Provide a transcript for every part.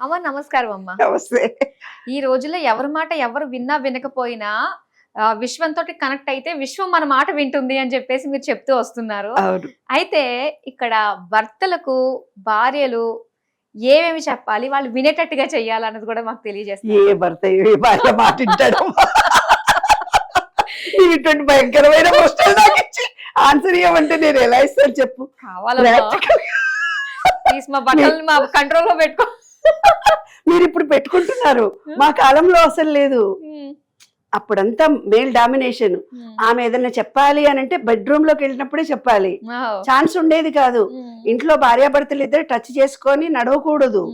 అమ్మ నమస్కారం అమ్మ. నమస్తే. ఈ రోజుల్లో ఎవరి మాట ఎవరు విన్నా వినకపోయినా విశ్వంతో కనెక్ట్ అయితే విశ్వం మన మాట వింటుంది అని చెప్పేసి మీరు చెప్తూ వస్తున్నారు. అయితే ఇక్కడ భర్తలకు భార్యలు ఏమేమి చెప్పాలి? వాళ్ళు వినేటట్టుగా చెయ్యాలన్నది కూడా మాకు ఏ తెలియజేస్తారు భర్త ఏ భార్య మాట వింటాడు? ఇటువంటి భయంకరమైన ప్రశ్నలు నాకు ఇచ్చి ఆన్సర్ ఇవ్వమంటే నేను ఎలా ఇస్తాను చెప్పు. ప్లీజ్ మా బట్టల్ని మా కంట్రోల్లో పెట్టుకో. మీరు ఇప్పుడు పెట్టుకుంటున్నారు మా కాలంలో అసలు లేదు. అప్పుడంతా మేల్ డామినేషన్. ఆమె ఏదైనా చెప్పాలి అని అంటే బెడ్రూమ్లోకి వెళ్ళినప్పుడే చెప్పాలి. ఛాన్స్ ఉండేది కాదు. ఇంట్లో భార్యాభర్తలు ఇద్దరు టచ్ చేసుకొని నడవకూడదు.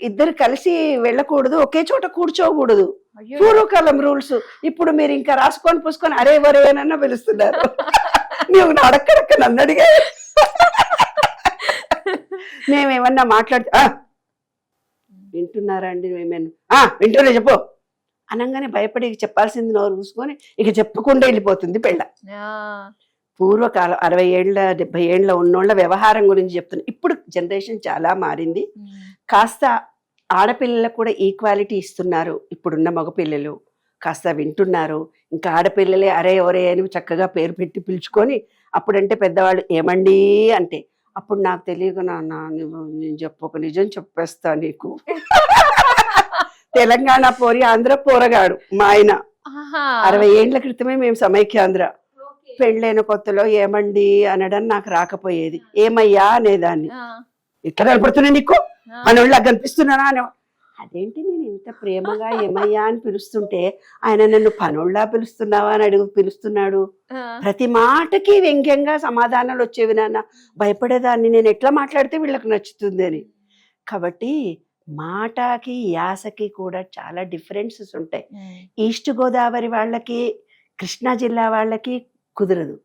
ఇద్దరు కలిసి వెళ్ళకూడదు. ఒకే చోట కూర్చోకూడదు. పూర్వకాలం రూల్స్. ఇప్పుడు మీరు ఇంకా రాసుకొని పూసుకొని అరే వరే అని పిలుస్తున్నారు. నువ్వు అడక్కడక్క నన్ను అడిగా. మేమేమన్నా మాట్లాడితే "ఆ, వింటున్నారా అండి మేమేను "ఆ, వింటూనే చెప్పు. అనగానే భయపడి ఇక చెప్పాల్సింది నోరు మూసుకొని ఇక చెప్పకుండా వెళ్ళిపోతుంది పెళ్ళ. పూర్వకాలం అరవై ఏళ్ళ డెబ్బై ఏళ్ళ ఉన్నోళ్ళ వ్యవహారం గురించి చెప్తున్నా. ఇప్పుడు జనరేషన్ చాలా మారింది. కాస్త ఆడపిల్లలకు కూడా ఈక్వాలిటీ ఇస్తున్నారు ఇప్పుడున్న మగపిల్లలు. కాస్త వింటున్నారు. ఇంకా ఆడపిల్లలే అరే ఒరే అని చక్కగా పేరు పెట్టి పిలుచుకొని అప్పుడంటే పెద్దవాళ్ళు ఏమండి అంటే అప్పుడు నాకు తెలియక నాన్న నువ్వు నేను చెప్పు ఒక నిజం చెప్పేస్తా నీకు. తెలంగాణ పోరి ఆంధ్ర పోరగాడు మా ఆయన. అరవై ఏండ్ల క్రితమే మేము సమైక్యాంధ్ర. పెళ్ళైన కొత్తలో ఏమండి అనడం నాకు రాకపోయేది. ఏమయ్యా అనేదాన్ని. ఇట్లా కనపడుతున్నా నీకు. మనోళ్ళకి కనిపిస్తున్నానా అని అదేంటి నేను ఇంత ప్రేమగా ఏమయ్యా అని పిలుస్తుంటే ఆయన నన్ను పనోళ్ళా పిలుస్తున్నావా అని అడుగు పిలుస్తున్నాడు. ప్రతి మాటకి వ్యంగ్యంగా సమాధానాలు వచ్చేవి నాన్న. భయపడేదాన్ని నేను ఎట్లా మాట్లాడితే వీళ్ళకి నచ్చుతుంది అని. కాబట్టి మాటకి యాసకి కూడా చాలా డిఫరెన్సెస్ ఉంటాయి. ఈస్ట్ గోదావరి వాళ్ళకి కృష్ణా జిల్లా వాళ్ళకి కుదరదు.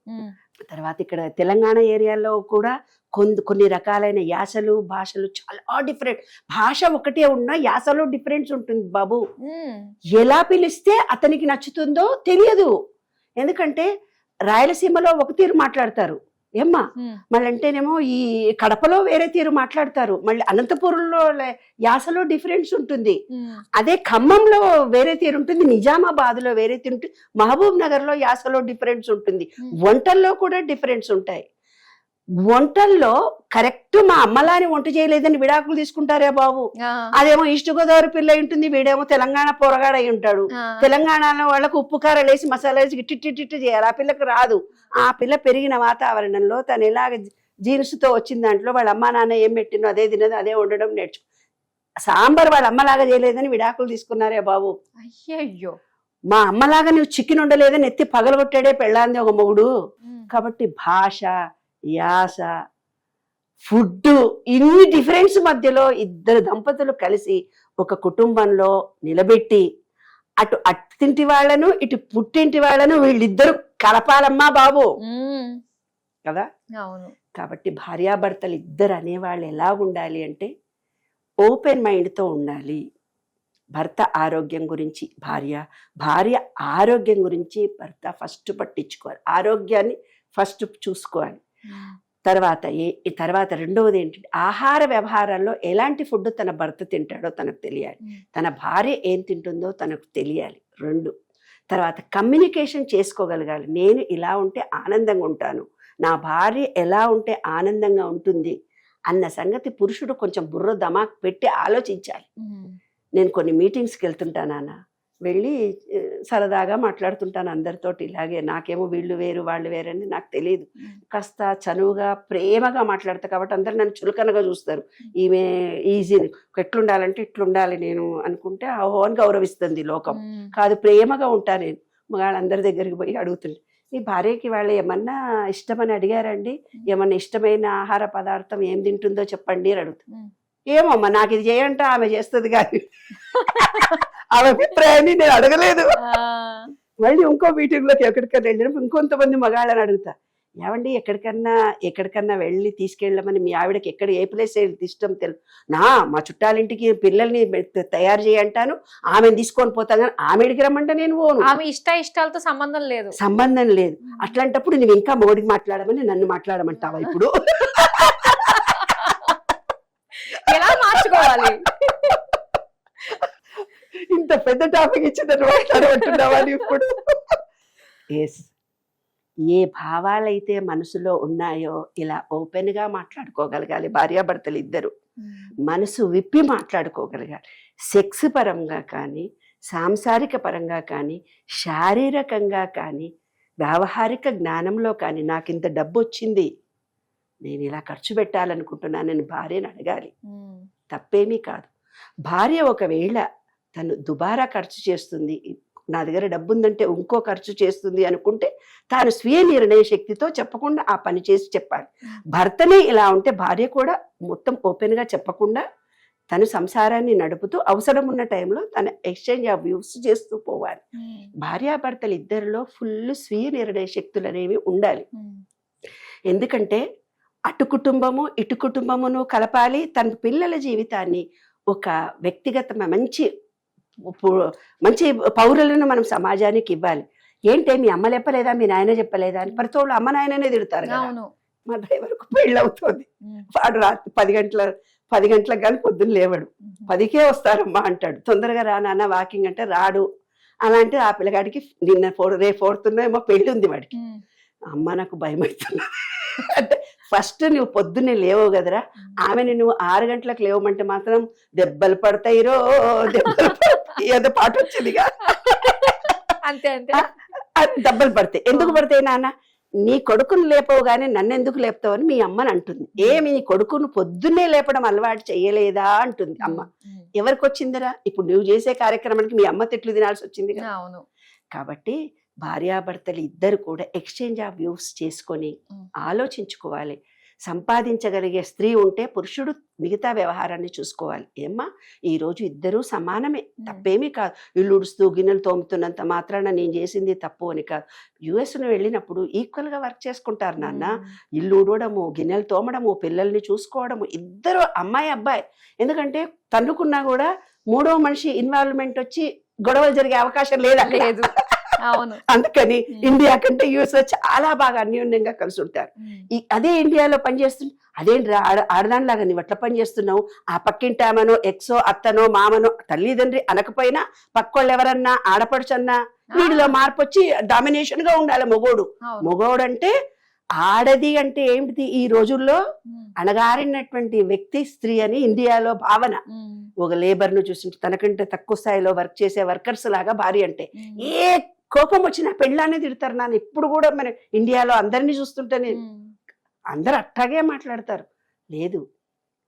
తర్వాత ఇక్కడ తెలంగాణ ఏరియాలో కూడా కొన్ని కొన్ని రకాలైన యాసలు భాషలు చాలా డిఫరెంట్ భాష ఒకటే ఉన్నా యాసలో డిఫరెన్స్ ఉంటుంది బాబు. ఎలా పిలిస్తే అతనికి నచ్చుతుందో తెలియదు. ఎందుకంటే రాయలసీమలో ఒక తీరు మాట్లాడతారు. ఏమ్మా మళ్ళీ అంటేనేమో ఈ కడపలో వేరే తీరు మాట్లాడతారు. మళ్ళీ అనంతపురంలో లే- యాసలో డిఫరెన్స్ ఉంటుంది. అదే ఖమ్మంలో వేరే తీరు ఉంటుంది నిజామాబాద్లో వేరే తీరు ఉంటుంది మహబూబ్ నగర్లో యాసలో డిఫరెన్స్ ఉంటుంది. వంటల్లో కూడా డిఫరెన్స్ ఉంటాయి. వంటల్లో కరెక్ట్ మా అమ్మలాని వంట చేయలేదని విడాకులు తీసుకుంటారే బాబు. అదేమో ఈస్ట్ గోదావరి పిల్ల ఉంటుంది వీడేమో తెలంగాణ పొరగాడ అయి ఉంటాడు. తెలంగాణలో వాళ్ళకు ఉప్పు కారం వేసి మసాలా వేసి ఇట్టిట్టిట్టు చేయాలి. ఆ పిల్లకి రాదు. ఆ పిల్ల పెరిగిన వాతావరణంలో తను ఎలాగ జీన్స్తో వచ్చిన దాంట్లో వాళ్ళ అమ్మా నాన్న ఏం పెట్టినో అదే తినదు అదే వండడం నేర్చు సాంబార్ వాళ్ళ అమ్మలాగా చేయలేదని విడాకులు తీసుకున్నారే బాబు. అయ్యయ్యో. మా అమ్మలాగా నువ్వు చికెన్ ఉండలేదని ఎత్తి పగలగొట్టాడే పెళ్ళాంది ఒక మొగుడు. కాబట్టి భాష యాస ఫుడ్ ఇన్ని డిఫరెన్స్ మధ్యలో ఇద్దరు దంపతులు కలిసి ఒక కుటుంబంలో నిలబెట్టి అటు అత్తింటి వాళ్ళను ఇటు పుట్టింటి వాళ్ళను వీళ్ళిద్దరు కలపాలమ్మా బాబు. కదా? అవును. కాబట్టి భార్యాభర్తలు ఇద్దరు అనేవాళ్ళు ఎలా ఉండాలి అంటే ఓపెన్ మైండ్తో ఉండాలి. భర్త ఆరోగ్యం గురించి భార్య భార్య ఆరోగ్యం గురించి భర్త ఫస్ట్ పట్టించుకోవాలి. ఆరోగ్యాన్ని ఫస్ట్ చూసుకోవాలి. తర్వాత ఏ ఈ తర్వాత రెండవది ఏంటంటే ఆహార వ్యవహారాల్లో ఎలాంటి ఫుడ్ తన భర్త తింటాడో తనకు తెలియాలి. తన భార్య ఏం తింటుందో తనకు తెలియాలి. రెండు తర్వాత కమ్యూనికేషన్ చేసుకోగలగాలి. నేను ఇలా ఉంటే ఆనందంగా ఉంటాను. నా భార్య ఎలా ఉంటే ఆనందంగా ఉంటుంది అన్న సంగతి పురుషుడు కొంచెం బుర్ర దమాక్ పెట్టి ఆలోచించాలి. నేను కొన్ని మీటింగ్స్కి వెళ్తుంటానాన్న వెళ్ళి సరదాగా మాట్లాడుతుంటాను అందరితోటి. ఇలాగే నాకేమో వీళ్ళు వేరు వాళ్ళు వేరని నాకు తెలియదు కాస్త చనువుగా ప్రేమగా మాట్లాడతా కాబట్టి అందరు నన్ను చులకనగా చూస్తారు. ఈమె ఈజీ ఎట్లుండాలంటే ఇట్లుండాలి నేను అనుకుంటే ఓహో అని గౌరవిస్తుంది లోకం. కాదు ప్రేమగా ఉంటా నేను. మగాళ్ళందరి దగ్గరికి పోయి అడుగుతుంది. మీ భార్యకి వాళ్ళు ఏమన్నా ఇష్టమని అడిగారండి? ఏమన్నా ఇష్టమైన ఆహార పదార్థం ఏం తింటుందో చెప్పండి అని అడుగుతుంది. ఏమమ్మా నాకు ఇది చేయంట ఆమె చేస్తుంది కానీ. ఆమె అభిప్రాయాన్ని నేను అడగలేదు. మళ్ళీ ఇంకో మీటింగ్లోకి ఎక్కడికన్నా వెళ్ళినప్పుడు ఇంకొంతమంది మగాళ్ళని అడుగుతా. ఏమండి ఎక్కడికన్నా ఎక్కడికన్నా వెళ్ళి తీసుకెళ్ళమని మీ ఆవిడకి ఎక్కడ ఏ ప్లేస్ ఇష్టం తెలు నా మా చుట్టాలింటికి పిల్లల్ని తయారు చేయంటాను ఆమెను తీసుకొని పోతాను కానీ ఆమెడికి రమ్మంటే నేను పోను. ఆమె ఇష్ట ఇష్టాలతో సంబంధం లేదు. సంబంధం లేదు. అట్లాంటప్పుడు నువ్వు ఇంకా మోడికి మాట్లాడమని నన్ను మాట్లాడమంటావా ఇప్పుడు ఎలా మార్చుకోవాలి పెద్ద టాపిక్ నువ్వు ఇప్పుడు? ఎస్ ఏ భావాలైతే మనసులో ఉన్నాయో ఇలా ఓపెన్గా మాట్లాడుకోగలగాలి భార్యాభర్తలు ఇద్దరు. మనసు విప్పి మాట్లాడుకోగలగాలి. సెక్స్ పరంగా కానీ సాంసారిక పరంగా కానీ శారీరకంగా కానీ వ్యావహారిక జ్ఞానంలో కానీ నాకు ఇంత డబ్బు వచ్చింది నేను ఇలా ఖర్చు పెట్టాలనుకుంటున్నాను నేను భార్యను అడగాలి. తప్పేమీ కాదు. భార్య ఒకవేళ తను దుబారా ఖర్చు చేస్తుంది. నా దగ్గర డబ్బు ఉందంటే ఇంకో ఖర్చు చేస్తుంది అనుకుంటే తాను స్వీయ నిర్ణయ శక్తితో చెప్పకుండా ఆ పని చేసి చెప్పాలి. భర్తనే ఇలా ఉంటే భార్య కూడా మొత్తం ఓపెన్గా చెప్పకుండా తను సంసారాన్ని నడుపుతూ అవసరం ఉన్న టైంలో తన ఎక్స్చేంజ్ ఆఫ్ వ్యూస్ చేస్తూ పోవాలి. భార్యాభర్తలు ఇద్దరిలో ఫుల్ స్వీయ నిర్ణయ శక్తులు అనేవి ఉండాలి. ఎందుకంటే అటు కుటుంబము ఇటు కుటుంబమును కలపాలి. తన పిల్లల జీవితాన్ని ఒక వ్యక్తిగత మంచి మంచి పౌరులను మనం సమాజానికి ఇవ్వాలి. ఏంటే మీ అమ్మ చెప్పలేదా మీ నాయన చెప్పలేదా అని? ప్రతి వాళ్ళు అమ్మ నాయననే తిడతారు మా డ్రైవర్కు పెళ్ళి అవుతుంది. వాడు రాత్రి పది గంటల పది గంటలకు కానీ పొద్దున్న లేవడు. పదికే వస్తారమ్మా అంటాడు. తొందరగా రా నాన్న వాకింగ్ అంటే రాడు. అలాంటి ఆ పిల్లగాడికి నిన్న ఫోర్ రేపు ఫోర్తున్నా ఏమో పెళ్ళి ఉంది వాడికి. అమ్మ నాకు భయం అవుతుంది అంటే ఫస్ట్ నువ్వు పొద్దున్నే లేవవు కదరా. ఆమెను నువ్వు ఆరు గంటలకు లేవమంటే మాత్రం దెబ్బలు పడతాయి రో దెబ్బలు ఏదో పాట వచ్చిందిగా. అంతే అంతే. అది దెబ్బలు పడతాయి ఎందుకు పడతాయి నాన్న? నీ కొడుకును లేపవు కానీ నన్ను ఎందుకు లేపుతావు అని మీ అమ్మని అంటుంది. ఏమి నీ కొడుకును పొద్దున్నే లేపడం అలవాటు చేయలేదా అంటుంది అమ్మ. ఎవరికి వచ్చిందిరా ఇప్పుడు నువ్వు చేసే కార్యక్రమానికి మీ అమ్మ తిట్లు తినాల్సి వచ్చింది అవును. కాబట్టి భార్యాభర్తలు ఇద్దరు కూడా ఎక్స్చేంజ్ ఆఫ్ వ్యూస్ చేసుకొని. ఆలోచించుకోవాలి. సంపాదించగలిగే స్త్రీ ఉంటే పురుషుడు మిగతా వ్యవహారాన్ని చూసుకోవాలి. ఏమ్మా? ఈ రోజు ఇద్దరూ సమానమే. తప్పేమీ కాదు. ఇల్లు ఉడుస్తూ గిన్నెలు తోముతున్నంత మాత్రాన నేను చేసింది తప్పు అని కాదు. యుఎస్ను వెళ్ళినప్పుడు ఈక్వల్గా వర్క్ చేసుకుంటారు నాన్న. ఇల్లు ఊడవడము గిన్నెలు తోమడము పిల్లల్ని చూసుకోవడము ఇద్దరు అమ్మాయి అబ్బాయి. ఎందుకంటే తన్నుకున్నా కూడా మూడో మనిషి ఇన్వాల్వ్మెంట్ వచ్చి గొడవలు జరిగే అవకాశం లేదు. లేదు. అందుకని ఇండియా కంటే యుఎస్లో చాలా బాగా అన్యోన్యంగా కలిసి ఉంటారు. అదే ఇండియాలో పనిచేస్తుంది అదేంటి ఆడ ఆడదానిలాగా నువ్వు ఎట్లా పని చేస్తున్నావు ఆ పక్కింటామనో ఎక్సో అత్తనో మామనో తల్లిదండ్రి అనకపోయినా పక్కోళ్ళు ఎవరన్నా ఆడపడుచన్నా వీడిలో మార్పు వచ్చి డామినేషన్గా ఉండాలి మొగోడు. మొగోడు అంటే ఆడది అంటే ఏమిటి ఈ రోజుల్లో. అణగారినటువంటి వ్యక్తి స్త్రీ అని ఇండియాలో భావన. ఒక లేబర్ను చూసి తనకంటే తక్కువ స్థాయిలో వర్క్ చేసే వర్కర్స్ లాగా భార్య అంటే. ఏ కోపం వచ్చినా పెళ్ళానే తిడతారు నాన్న ఇప్పుడు కూడా మన ఇండియాలో అందరినీ చూస్తుంటే నేను. అందరు అట్టాగే మాట్లాడతారు లేదు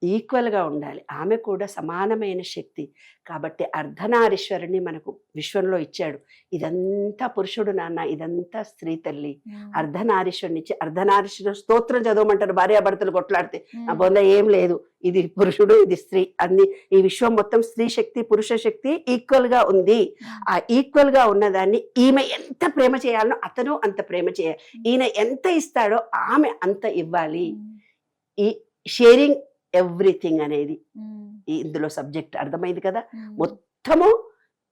ఈక్వల్గా ఉండాలి. ఆమె కూడా సమానమైన శక్తి. కాబట్టి అర్ధనారీశ్వరుని మనకు విశ్వంలో ఇచ్చాడు. ఇదంతా పురుషుడు నాన్న ఇదంతా స్త్రీ తల్లి. అర్ధనారీశ్వరుని ఇచ్చి అర్ధనారీశ్వర స్తోత్రం చదవమంటారు భార్యాభర్తలు కొట్లాడితే. ఆ బొంద ఏం లేదు. ఇది పురుషుడు ఇది స్త్రీ అన్ని. ఈ విశ్వం మొత్తం స్త్రీ శక్తి పురుష శక్తి ఈక్వల్గా ఉంది. ఆ ఈక్వల్గా ఉన్నదాన్ని ఈమె ఎంత ప్రేమ చేయాలనో అతను అంత ప్రేమ చేయాలి. ఈయన ఎంత ఇస్తాడో ఆమె అంత ఇవ్వాలి. ఈ షేరింగ్ ఎవ్రీథింగ్ అనేది. ఈ- ఇందులో సబ్జెక్ట్ అర్థమైంది కదా? ఉమ్. మొత్తము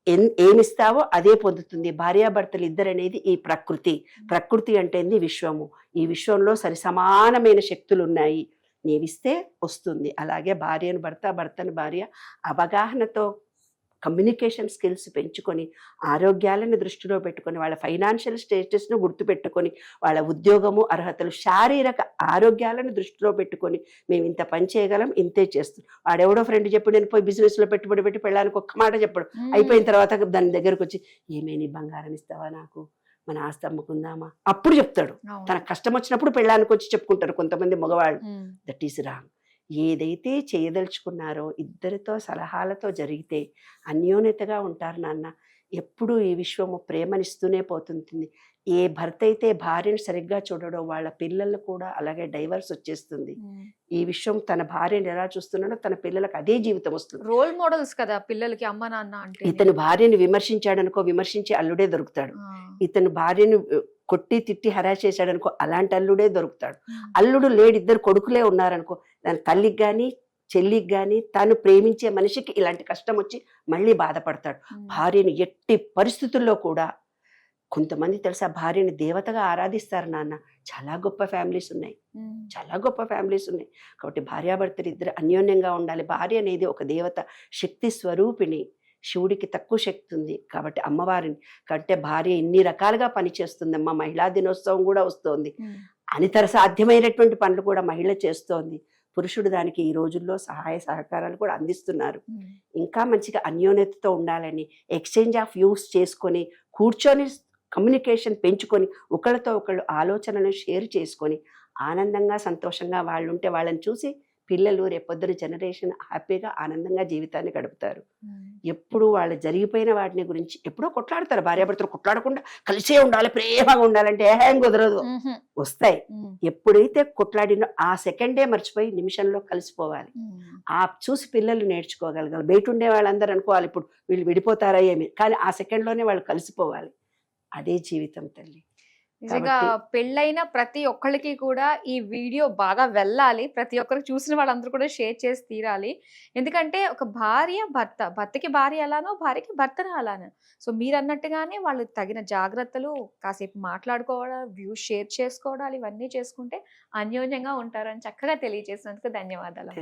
ఎన్- ఏమిస్తావో అదే పొందుతుంది. భార్యాభర్తలు ఇద్దరు అనేది ఈ ప్రకృతి. ప్రకృతి అంటే ఏంది? విశ్వము. ఈ విశ్వంలో సరి సమానమైన శక్తులు ఉన్నాయి నీవిస్తే వస్తుంది. అలాగే భార్యను భర్త భర్తను భార్య అవగాహనతో కమ్యూనికేషన్ స్కిల్స్ పెంచుకొని ఆరోగ్యాలను దృష్టిలో పెట్టుకొని వాళ్ళ ఫైనాన్షియల్ స్టేటస్ను గుర్తుపెట్టుకొని వాళ్ళ ఉద్యోగము అర్హతలు శారీరక ఆరోగ్యాలను దృష్టిలో పెట్టుకొని మేము ఇంత పని చేయగలం ఇంతే చేస్తాం వాడెవడో ఫ్రెండ్ చెప్పి నేను పోయి బిజినెస్లో పెట్టుబడి పెట్టి పెళ్ళడానికి ఒక్క మాట చెప్పడు. అయిపోయిన తర్వాత దాని దగ్గరకు వచ్చి ఏమేని బంగారం ఇస్తావా నాకు మన ఆస్తి అమ్ముకుందామా అప్పుడు చెప్తాడు. తన కష్టం వచ్చినప్పుడు పెళ్ళానికి వచ్చి చెప్పుకుంటారు కొంతమంది మగవాళ్ళు. దట్ ఈస్ రాంగ్ ఏదైతే చేయదలుచుకున్నారో ఇద్దరితో సలహాలతో జరిగితే అన్యోన్యతగా ఉంటారు నాన్న. ఎప్పుడూ ఈ విశ్వము ప్రేమనిస్తూనే పోతుంటుంది. ఏ భర్త అయితే భార్యను సరిగ్గా చూడడో వాళ్ళ పిల్లలు కూడా అలాగే డైవర్స్ వచ్చేస్తుంది. ఈ విశ్వం తన భార్యను ఎలా చూస్తున్నాడో తన పిల్లలకు అదే జీవితం వస్తుంది. రోల్ మోడల్స్ కదా పిల్లలకి అమ్మ నాన్న అంటే. ఇతను భార్యను విమర్శించాడనుకో విమర్శించి అల్లుడే దొరుకుతాడు. ఇతను భార్యను కొట్టి తిట్టి హరాస్ చేశాడనుకో అలాంటి అల్లుడే దొరుకుతాడు. అల్లుడు లేడు ఇద్దరు కొడుకులే ఉన్నారనుకో దాని తల్లికి కానీ చెల్లికి కానీ తాను ప్రేమించే మనిషికి ఇలాంటి కష్టం వచ్చి మళ్ళీ బాధపడతాడు. భార్యను ఎట్టి పరిస్థితుల్లో కూడా కొంతమంది తెలుసా భార్యని దేవతగా ఆరాధిస్తారు నాన్న. చాలా గొప్ప ఫ్యామిలీస్ ఉన్నాయి. చాలా గొప్ప ఫ్యామిలీస్ ఉన్నాయి. కాబట్టి భార్యాభర్తలు ఇద్దరు అన్యోన్యంగా ఉండాలి. భార్య అనేది ఒక దేవత శక్తి స్వరూపిణి. శివుడికి తక్కువ శక్తి ఉంది. కాబట్టి అమ్మవారిని కంటే భార్య ఇన్ని రకాలుగా పనిచేస్తుందమ్మా. మహిళా దినోత్సవం కూడా వస్తోంది. అనితర సాధ్యమైనటువంటి పనులు కూడా మహిళ చేస్తోంది. పురుషుడు దానికి ఈ రోజుల్లో సహాయ సహకారాలు కూడా అందిస్తున్నారు. ఇంకా మంచిగా అన్యోన్యతతో ఉండాలని ఎక్స్చేంజ్ ఆఫ్ వ్యూస్ చేసుకొని కూర్చొని కమ్యూనికేషన్ పెంచుకొని ఒకళ్ళతో ఒకళ్ళు ఆలోచనలను షేర్ చేసుకొని ఆనందంగా సంతోషంగా వాళ్ళు ఉంటే వాళ్ళని చూసి పిల్లలు రేపొద్దున జనరేషన్ హ్యాపీగా ఆనందంగా జీవితాన్ని గడుపుతారు. ఎప్పుడు వాళ్ళు జరిగిపోయిన వాటిని గురించి ఎప్పుడో కొట్లాడతారు. భార్యాభర్తలు కొట్లాడకుండా కలిసే ఉండాలి ప్రేమగా ఉండాలంటే ఏం కుదరదు. వస్తాయి. ఎప్పుడైతే కొట్లాడినో ఆ సెకండే మర్చిపోయి నిమిషంలో కలిసిపోవాలి. ఆ చూసి పిల్లలు నేర్చుకోగలగాలి. బయట ఉండే వాళ్ళందరూ అనుకోవాలి ఇప్పుడు వీళ్ళు విడిపోతారా ఏమి? కానీ ఆ సెకండ్లోనే వాళ్ళు కలిసిపోవాలి. అదే జీవితం తల్లి. నిజంగా పెళ్ళైన ప్రతి ఒక్కళ్ళకి కూడా ఈ వీడియో బాగా వెళ్ళాలి. ప్రతి ఒక్కరు చూసిన వాళ్ళందరూ కూడా షేర్ చేసి తీరాలి. ఎందుకంటే ఒక భార్య భర్త భర్తకి భార్య ఎలానో భార్యకి భర్త అలానో సో మీరు అన్నట్టుగానే వాళ్ళు తగిన జాగ్రత్తలు కాసేపు మాట్లాడుకోవడం వ్యూస్ షేర్ చేసుకోవడాలు ఇవన్నీ చేసుకుంటే అన్యోన్యంగా ఉంటారని చక్కగా తెలియజేసినందుకు ధన్యవాదాలు